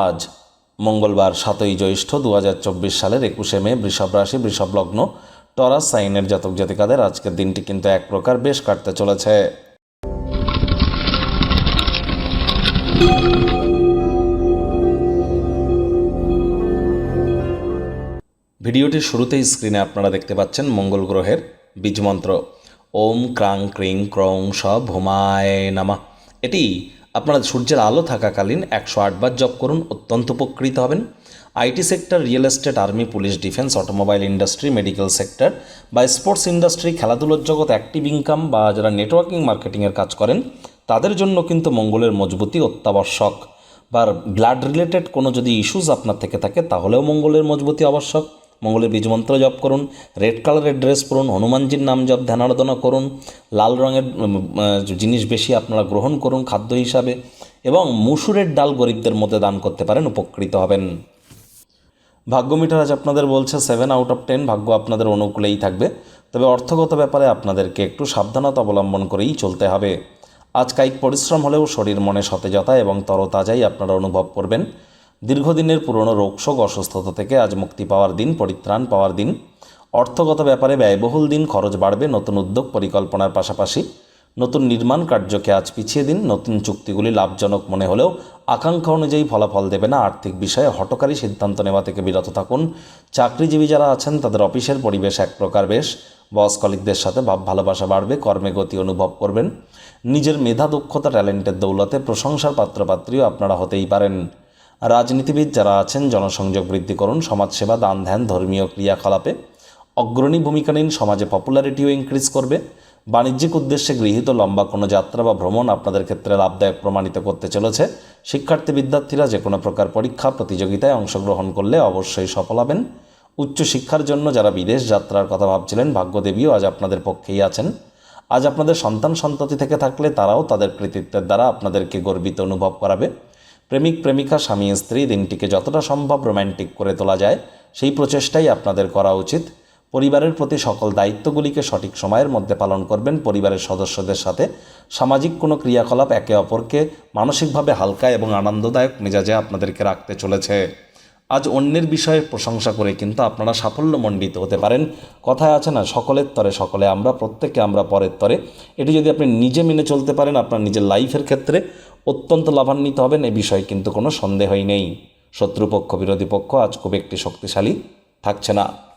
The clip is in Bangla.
আজ মঙ্গলবার সাতই জ্যৈষ্ঠ দু হাজার চব্বিশ সালের একুশে মে বৃষভ রাশি, বৃষভ লগ্ন, টরাস সাইনের জাতক জাতিকাদের আজকের দিনটি কিন্তু এক প্রকার বেশ কাটতে চলেছে। ভিডিওটির শুরুতেই স্ক্রিনে আপনারা দেখতে পাচ্ছেন মঙ্গল গ্রহের বীজমন্ত্র ওম ক্রাং ক্রিং ক্রং স ভূমায় নামা। এটি আপনারা সূর্যের আলো থাকাকালীন একশো আটবার জব করুন, অত্যন্ত উপকৃত হবেন। IT sector, real estate, army, police, defence, automobile industry, medical sector বা স্পোর্টস ইন্ডাস্ট্রি, খেলাধুলোর জগৎ, অ্যাক্টিভ ইনকাম বা যারা নেটওয়ার্কিং, মার্কেটিংয়ের কাজ করেন, তাদের জন্য কিন্তু মঙ্গলের মজবুতি অত্যাবশ্যক। বা ব্লাড রিলেটেড কোনো যদি ইস্যুস আপনার থেকে থাকে, তাহলেও মঙ্গলের মজবুতি আবশ্যক মঙ্গলের বীজমন্ত্র জপ করুন, রেড কালারের ড্রেস পরুন, হনুমানজির নাম জপ, ধ্যান আরাধনা করুন, লাল রঙের জিনিস বেশি আপনারা গ্রহণ করুন খাদ্য হিসাবে এবং মুসুরের ডাল গরিবদের মধ্যে দান করতে পারেন, উপকৃত হবেন। ভাগ্য মিটার আজ আপনাদের বলছে সেভেন আউট অফ টেন ভাগ্য আপনাদের অনুকূলেই থাকবে। তবে অর্থগত ব্যাপারে আপনাদেরকে একটু সাবধানতা অবলম্বন করেই চলতে হবে। আজ কায়িক পরিশ্রম হলেও শরীর মনে সতেজতা এবং তরতাজাই আপনারা অনুভব করবেন। দীর্ঘদিনের পুরনো রোগশোক অসুস্থতা থেকে আজ মুক্তি পাওয়ার দিন, পরিত্রাণ পাওয়ার দিন। অর্থগত ব্যাপারে ব্যয়বহুল দিন, খরচ বাড়বে, নতুন উদ্যোগ পরিকল্পনার পাশাপাশি নতুন নির্মাণ কার্যকে আজ পিছিয়ে দিন, নতুন চুক্তিগুলি লাভজনক মনে হলেও আকাঙ্ক্ষা অনুযায়ী ফলাফল দেবে না। আর্থিক বিষয়ে হটকারী সিদ্ধান্ত নেওয়া থেকে বিরত থাকুন। চাকরিজীবী যারা আছেন, তাদের অফিসের পরিবেশ এক প্রকার বেশ। বস কলিকদের সাথে ভাব ভালোবাসা বাড়বে, কর্মে গতি অনুভব করবেন। নিজের মেধা, দক্ষতা, ট্যালেন্টের দৌলতে প্রশংসার পাত্রপাত্রীও আপনারা হতেই পারেন। রাজনীতিবিদ যারা আছেন, জনসংযোগ বৃদ্ধি করুন, সমাজসেবা, দান ধ্যান, ধর্মীয় ক্রিয়াকলাপে। অগ্রণী ভূমিকা নিন, সমাজে পপুলারিটিও ইনক্রিজ করবে। বাণিজ্যিক উদ্দেশ্যে গৃহীত লম্বা কোনো যাত্রা বা ভ্রমণ আপনাদের ক্ষেত্রে লাভদায়ক প্রমাণিত করতে চলেছে। শিক্ষার্থী বিদ্যার্থীরা যে কোনো প্রকার পরীক্ষা, প্রতিযোগিতায় অংশগ্রহণ করলে অবশ্যই সফল হবেন। উচ্চশিক্ষার জন্য যারা বিদেশ যাত্রার কথা ভাবছিলেন, ভাগ্যদেবীও আজ আপনাদের পক্ষেই আছেন। আজ আপনাদের সন্তান সন্ততি থেকে থাকলে তারাও তাদের কৃতিত্বের দ্বারা আপনাদেরকে গর্বিত অনুভব করাবে। প্রেমিক প্রেমিকা স্বামী স্ত্রী দিনটিকে যতটা সম্ভব রোম্যান্টিক করে তোলা যায়, সেই প্রচেষ্টাই আপনাদের করা উচিত। পরিবারের প্রতি সকল দায়িত্বগুলিকে সঠিক সময়ের মধ্যে পালন করবেন। পরিবারের সদস্যদের সাথে সামাজিক কোনো ক্রিয়াকলাপ একে অপরকে মানসিকভাবে হালকা এবং আনন্দদায়ক মেজাজে আপনাদেরকে রাখতে চলেছে। আজ অন্যের বিষয়ে প্রশংসা করে কিন্তু আপনারা সাফল্যমণ্ডিত হতে পারেন। কথায় আছে না, সকলের তরে সকলে, আমরা প্রত্যেকে আমরা পরের তরে। এটি যদি আপনি নিজে মেনে চলতে পারেন, আপনার নিজের লাইফের ক্ষেত্রে অত্যন্ত লাভান্বিত হবেন, এ বিষয়ে কিন্তু কোনো সন্দেহই নেই। শত্রুপক্ষ, বিরোধী পক্ষ আজ খুব একটি শক্তিশালী থাকছে না।